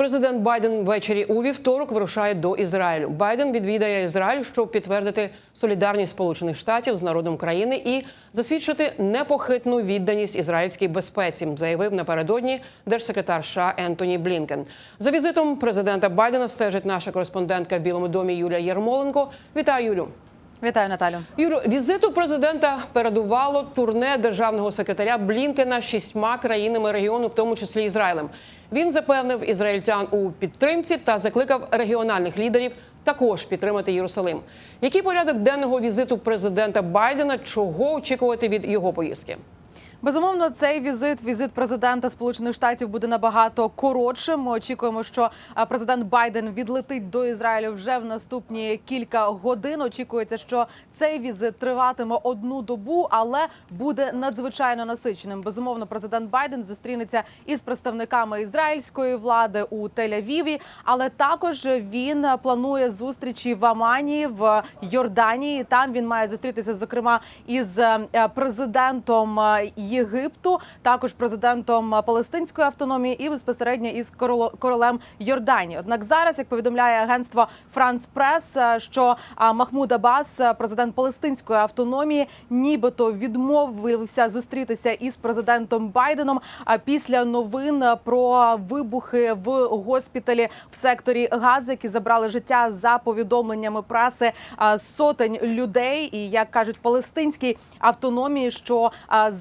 Президент Байден ввечері у вівторок вирушає до Ізраїлю. Байден відвідає Ізраїль, щоб підтвердити солідарність Сполучених Штатів з народом країни і засвідчити непохитну відданість ізраїльській безпеці, заявив напередодні держсекретар США Ентоні Блінкен. За візитом президента Байдена стежить наша кореспондентка в Білому домі Юлія Єрмоленко. Вітаю, Юлю. Вітаю, Наталю. Юлю, візиту президента передувало турне державного секретаря Блінкена шістьма країнами регіону, в тому числі Ізраїлем. Він запевнив ізраїльтян у підтримці та закликав регіональних лідерів також підтримати Єрусалим. Який порядок денного візиту президента Байдена? Чого очікувати від його поїздки? Безумовно, цей візит, візит президента Сполучених Штатів буде набагато коротшим. Ми очікуємо, що президент Байден відлетить до Ізраїлю вже в наступні кілька годин. Очікується, що цей візит триватиме одну добу, але буде надзвичайно насиченим. Безумовно, президент Байден зустрінеться із представниками ізраїльської влади у Тель-Авіві, але також він планує зустрічі в Амані в Йорданії. Там він має зустрітися, зокрема, із е, президентом е, Єгипту, також президентом е, Палестинської автономії і безпосередньо із королем Йорданії. Однак зараз, як повідомляє агентство Франс Прес, е, що Махмуд Аббас, е, президент Палестинської автономії, нібито відмовився зустрітися із президентом Байденом а після новин е, про вибухи в госпіталі в секторі Гази, які забрали життя за повідомленнями преси сотень людей. І як кажуть палестинській автономії, що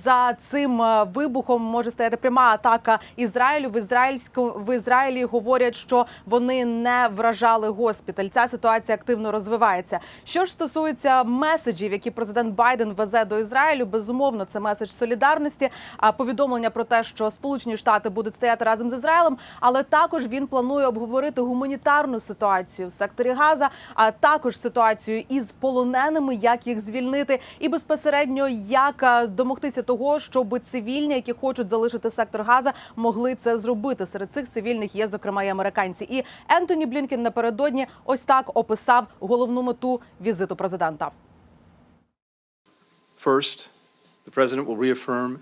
за цим вибухом може стояти пряма атака Ізраїлю. В ізраїльському в Ізраїлі говорять, що вони не вражали госпіталь. Ця ситуація активно розвивається. Що ж стосується меседжів, які президент Байден везе до Ізраїлю, безумовно, це меседж солідарності. А повідомлення про те, що Сполучені Штати будуть стояти разом з Ізраїлем, але також він планує обговорити гуманітарну ситуацію в секторі Газа, а також ситуацію із полоненими, як їх звільнити, і безпосередньо як а, домогтися того, щоб цивільні, які хочуть залишити сектор Газа, могли це зробити. Серед цих цивільних є зокрема і американці. І Ентоні Блінкен напередодні ось так описав головну мету візиту президента. First, the president will reaffirm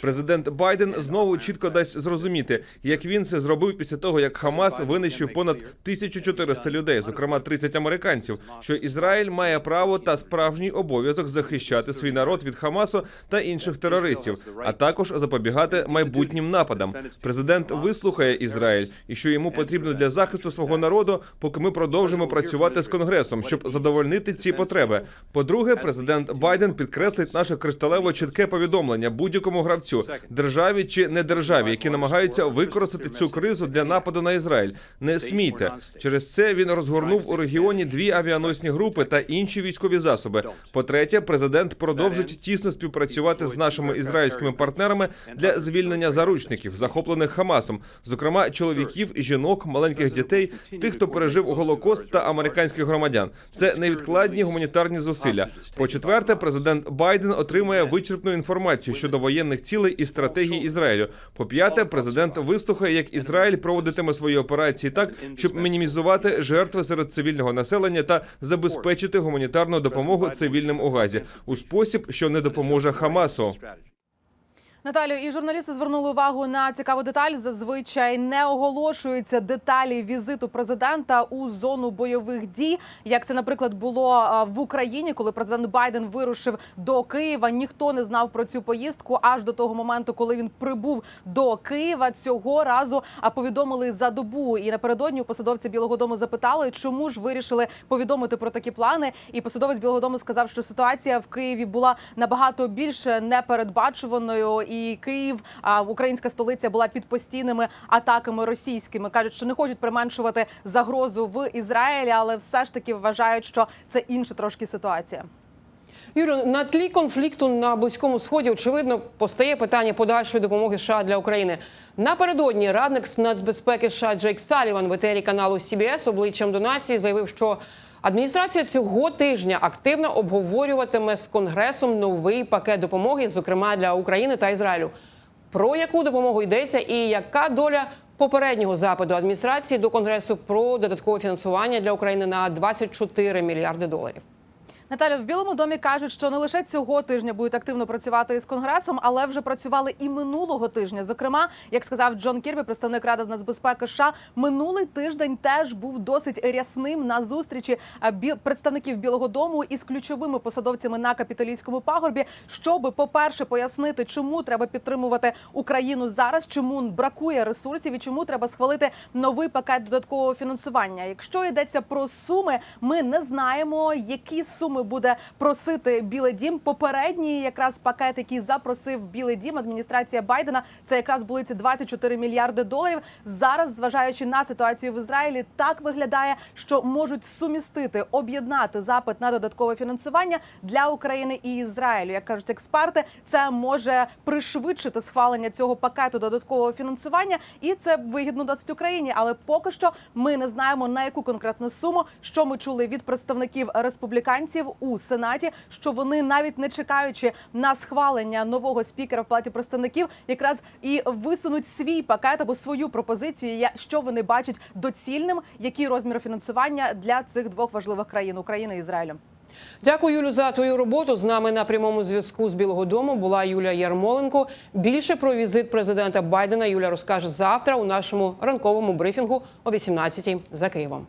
Президент Байден знову чітко дасть зрозуміти, як він це зробив після того, як Хамас винищив понад 1400 людей, зокрема 30 американців. Що Ізраїль має право та справжній обов'язок захищати свій народ від Хамасу та інших терористів, а також запобігати майбутнім нападам. Президент вислухає Ізраїль, і що йому потрібно для захисту свого народу, поки ми продовжимо працювати з конгресом, щоб задовольнити ці потреби. По-друге, президент Байден підкреслить наше кришталево чітке повідомлення будь-якому гравцю, державі чи не державі, які намагаються використати цю кризу для нападу на Ізраїль. Не смійте. Через це він розгорнув у регіоні дві авіаносні групи та інші військові засоби. По-третє, президент продовжить тісно співпрацювати з нашими ізраїльськими партнерами для звільнення заручників, захоплених Хамасом, зокрема чоловіків, жінок, маленьких дітей, тих, хто пережив голокост та американських громадян. Це невідкладні гуманітарні зусилля. По четверте, президент Байден отримає вичерпну інформацію щодо воєнних цілей і стратегії Ізраїлю. По п'яте, президент вислухає, як Ізраїль проводитиме свої операції так, щоб мінімізувати жертви серед цивільного населення та забезпечити гуманітарну допомогу цивільним у Газі у спосіб, що не допоможе Хамасу. Наталю, і журналісти звернули увагу на цікаву деталь. Зазвичай не оголошуються деталі візиту президента у зону бойових дій. Як це, наприклад, було в Україні, коли президент Байден вирушив до Києва. Ніхто не знав про цю поїздку аж до того моменту, коли він прибув до Києва. Цього разу а повідомили за добу. І напередодні у посадовця Білого Дому запитали, чому ж вирішили повідомити про такі плани. І посадовець Білого Дому сказав, що ситуація в Києві була набагато більш непередбачуваною. І Київ, а українська столиця, була під постійними атаками російськими. кажуть, що не хочуть применшувати загрозу в Ізраїлі, але все ж таки вважають, що це інша трошки ситуація. Юрію, на тлі конфлікту на близькому сході очевидно постає питання подальшої допомоги США для України. Напередодні радник з нацбезпеки США Джейк Саліван в етері каналу CBS обличчям до нації заявив, що адміністрація цього тижня активно обговорюватиме з конгресом новий пакет допомоги, зокрема для України та Ізраїлю. Про яку допомогу йдеться, і яка доля попереднього запиту адміністрації до конгресу про додаткове фінансування для України на 24 мільярди доларів? Наталя, в Білому домі кажуть, що не лише цього тижня будуть активно працювати із конгресом, але вже працювали і минулого тижня. Зокрема, як сказав Джон Кірбі, представник ради з нацбезпеки США, минулий тиждень теж був досить рясним на зустрічі бі- представників Білого Дому із ключовими посадовцями на капітолійському пагорбі, щоб, по-перше, пояснити, чому треба підтримувати Україну зараз, чому бракує ресурсів і чому треба схвалити новий пакет додаткового фінансування. Якщо йдеться про суми, ми не знаємо, які суми буде просити Білий Дім. Попередній якраз пакет, який запросив Білий Дім, адміністрація Байдена, це якраз були ці 24 мільярди доларів. Зараз, зважаючи на ситуацію в Ізраїлі, так виглядає, що можуть сумістити, об'єднати запит на додаткове фінансування для України і Ізраїлю. Як кажуть експерти, це може пришвидшити схвалення цього пакету додаткового фінансування, і це вигідно досить Україні. Але поки що ми не знаємо на яку конкретну суму, що ми чули від представників республіканців у сенаті, що вони навіть не чекаючи на схвалення нового спікера в палаті представників, якраз і висунуть свій пакет або свою пропозицію, що вони бачать доцільним, який розмір фінансування для цих двох важливих країн України і Ізраїлю. Дякую, Юлю, за твою роботу. З нами на прямому зв'язку з Білого Дому була Юлія Ярмоленко. Більше про візит президента Байдена Юля розкаже завтра у нашому ранковому брифінгу о 18 за Києвом.